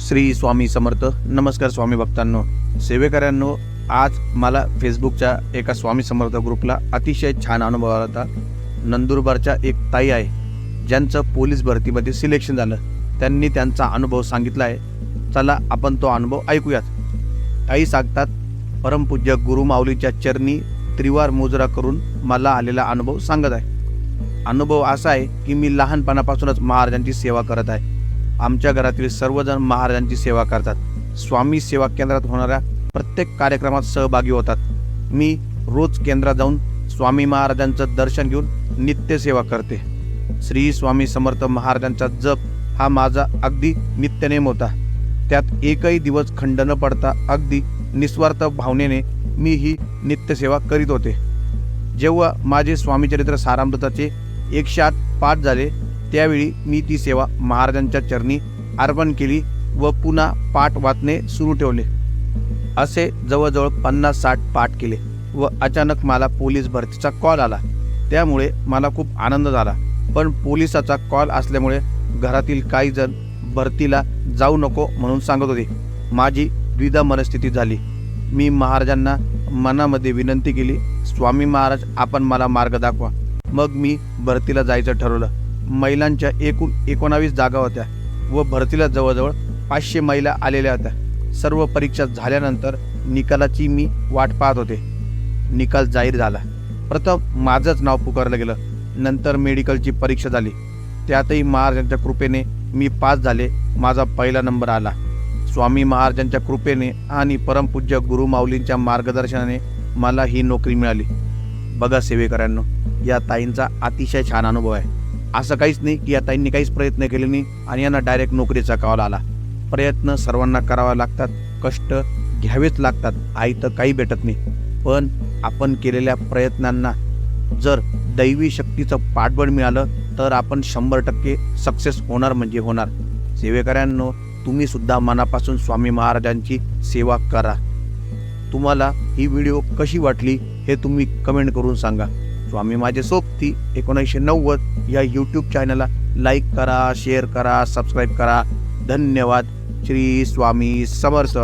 श्री स्वामी समर्थ. नमस्कार स्वामी भक्तांनो सेवेकऱ्यांनो आज मला फेसबुकच्या एका स्वामी समर्थ ग्रुपला अतिशय छान अनुभव आला होता. नंदुरबारच्या एक ताई आहे ज्यांचं पोलीस भरतीमध्ये सिलेक्शन झालं. त्यांनी त्यांचा अनुभव सांगितला आहे. चला आपण तो अनुभव ऐकूयात. ताई सांगतात परमपूज्य गुरुमाऊलीच्या चरणी त्रिवार मोजरा करून मला आलेला अनुभव सांगत आहे. अनुभव असा आहे की मी लहानपणापासूनच महाराजांची सेवा करत आहे. आमच्या घरातील सर्वजण महाराजांची सेवा करतात. स्वामी सेवा केंद्रात होणाऱ्या प्रत्येक कार्यक्रमात सहभागी होतात. मी रोज केंद्रात जाऊन स्वामी महाराजांचं दर्शन घेऊन नित्यसेवा करते. श्री स्वामी समर्थ महाराजांचा जप हा माझा अगदी नित्यनेम होता. त्यात एकही दिवस खंड न पडता अगदी निस्वार्थ भावनेने मी ही नित्यसेवा करीत होते. जेव्हा माझे स्वामीचरित्र सारामृताचे एकशे आठ पाठ झाले त्यावेळी मी ती सेवा महाराजांच्या चरणी अर्पण केली व पुन्हा पाठ वाचणे सुरू ठेवले. असे जवळजवळ पन्नास साठ पाठ केले व अचानक मला पोलीस भरतीचा कॉल आला. त्यामुळे मला खूप आनंद झाला. पण पोलिसाचा कॉल असल्यामुळे घरातील काही जण भरतीला जाऊ नको म्हणून सांगत होते. माझी द्विधा मनस्थिती झाली. मी महाराजांना मनामध्ये विनंती केली स्वामी महाराज आपण मला मार्ग दाखवा. मग मी भरतीला जायचं ठरवलं. महिलांच्या एकूण एकोणावीस जागा होत्या व भरतीला जवळजवळ पाचशे महिला आलेल्या होत्या. सर्व परीक्षा झाल्यानंतर निकालाची मी वाट पाहत होते. निकाल जाहीर झाला. प्रथम माझंच नाव पुकारलं गेलं. नंतर मेडिकलची परीक्षा झाली. त्यातही महाराजांच्या कृपेने मी पास झाले. माझा पहिला नंबर आला. स्वामी महाराजांच्या कृपेने आणि परमपूज्य गुरुमाऊलींच्या मार्गदर्शनाने मला ही नोकरी मिळाली. बघा सेवेकरांनो या ताईंचा अतिशय छान अनुभव आहे. असं काहीच नाही की या ताईंनी काहीच प्रयत्न केले नाही आणि यांना डायरेक्ट नोकरीचा कॉल आला प्रयत्न सर्वांना करावा लागतात कष्ट घ्यावेच लागतात. आई तर काही भेटत नाही. पण आपण केलेल्या प्रयत्नांना जर दैवी शक्तीचं पाठबळ मिळालं तर आपण शंभर टक्के सक्सेस होणार म्हणजे होणार. सेवेकऱ्यांनो तुम्ही सुद्धा मनापासून स्वामी महाराजांची सेवा करा. तुम्हाला ही व्हिडिओ कशी वाटली हे तुम्ही कमेंट करून सांगा. स्वामी माझे सोबती एकोणीसशे नव्वद या यूट्यूब चॅनलला लाईक करा शेअर करा सबस्क्राईब करा. धन्यवाद. श्री स्वामी समर्थ.